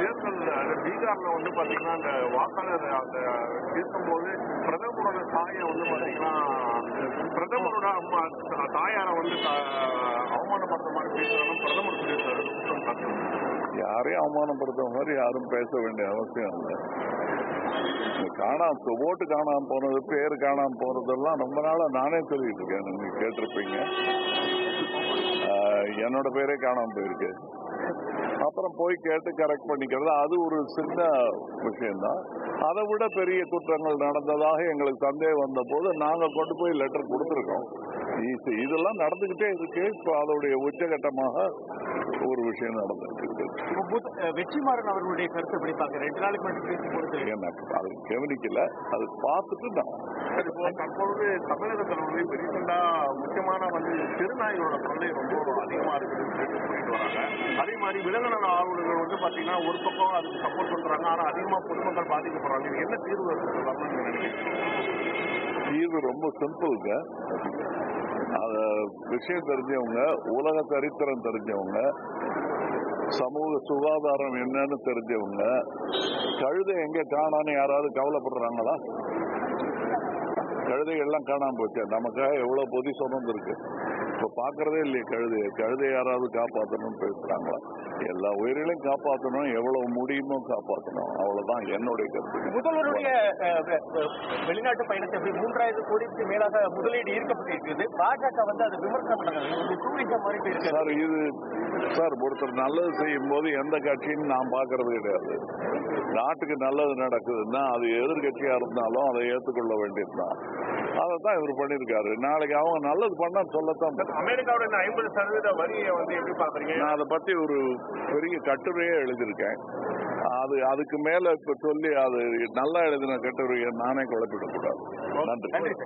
தேர்தல் பீகார்ல வந்து பாத்தீங்கன்னா அந்த வாக்காளர் அந்த பேசும்போது பிரதமரோட தாயை வந்து பாத்தீங்கன்னா பிரதமரோட அம்மா தாயாரை வந்து அவமானப்படுத்த மாதிரி பேசுறாலும் பிரதமர் சொல்லியிருக்காரு யாரையும் அவமானப்படுத்த மாதிரி யாரும் பேச வேண்டிய அவசியம் இல்லை. காணாம ஓட்டு காணாம போனது பேர் காணாம போனதெல்லாம் ரொம்ப நாளா நானே சொல்லிட்டு இருக்கேன். நீங்க கேட்டிருப்பீங்க. என்னோட பேரே காணாம போயிருக்கு. போய் கேட்டு கரெக்ட் பண்ணிக்கிறது அது ஒரு சின்ன விஷயம்தான். அதை விட பெரிய குற்றங்கள் நடந்ததாக எங்களுக்கு சந்தேகம் வந்த போது நாங்க கொண்டு போய் லெட்டர் கொடுத்துருக்கோம். இது- இதெல்லாம் நடந்துகிட்டே இருக்கு. இப்போ அதோடைய உச்சகட்டமாக ஒரு விஷயம் இருக்கு. அஹ் வெற்றிமாறன் அவர்களுடைய கருத்து எப்படி பாக்க ரெண்டு நாளைக்கு மட்டும் அது கவனிக்கல. அது பார்த்துட்டு சரி, இப்போ தற்பொழுது தமிழகத்தில் வந்து ரீசெண்டா முக்கியமான வந்து திருநாய்களோட தொல்லை ரொம்ப அதிகமா சொல்லிட்டு சொல்லிட்டு வராங்க மாதிரி விலங்கின ஆர்வலர்கள் வந்து பாத்தீங்கன்னா ஒரு பக்கம் அதுக்கு சப்போர்ட் பண்றாங்க ஆனா அதிகமா பொதுமக்கள் பாதிக்கப்படுறாங்க. இது என்ன தீர்வு தீர்வு ரொம்ப சிம்பிள்ங்க அத விஷயம் தெரிஞ்சவங்க உலக சரித்திரம் தெரிஞ்சவங்க சமூக சுகாதாரம் என்னன்னு தெரிஞ்சவங்க கழுதை எங்க காணான்னு யாராவது கவலைப்படுறாங்களா? கழுதைகள்லாம் காணாம போச்சு. நமக்காக எவ்வளவு பொதி சுமந்து இருக்கு. இப்ப பாக்குறதே இல்லையே கழுதைய. கழுதை யாராவது காப்பாற்றணும்னு பேசுறாங்களா? எல்லா உயிர்களையும் காப்பாத்தணும் எவ்வளவு முடியுமோ காப்பாத்தணும். அவ்வளவுதான் என்னுடைய கருத்து. முதல்வருடைய வெளிநாட்டு பயணத்தை மூன்றாயிரம் கோடிக்கு மேலாக முதலீடு ஈர்க்கப்பட்டிருக்கிறது. பாஜக வந்து அதை விமர்சனம் சார் இது சார் ஒருத்தர் நல்லது செய்யும் போது எந்த கட்சின்னு நான் பார்க்கறது கிடையாது. நாட்டுக்கு நல்லது நடக்குதுன்னா அது எதிர்கட்சியா இருந்தாலும் அதை ஏற்றுக்கொள்ள வேண்டியதுதான். அதை தான் இவர் பண்ணியிருக்காரு. நாளைக்கு அவங்க நல்லது பண்ணா சொல்லத்தான். அமெரிக்காவோட ஐம்பது சதவீத வரியை வந்து எப்படி பாக்குறீங்க நான் அதை பத்தி ஒரு பெரிய கட்டுரையே எழுதியிருக்கேன். அது அதுக்கு மேல இப்ப சொல்லி அது நல்லா எழுதின கட்டுரையை நானே குழப்பிடக்கூடாது. நன்றி.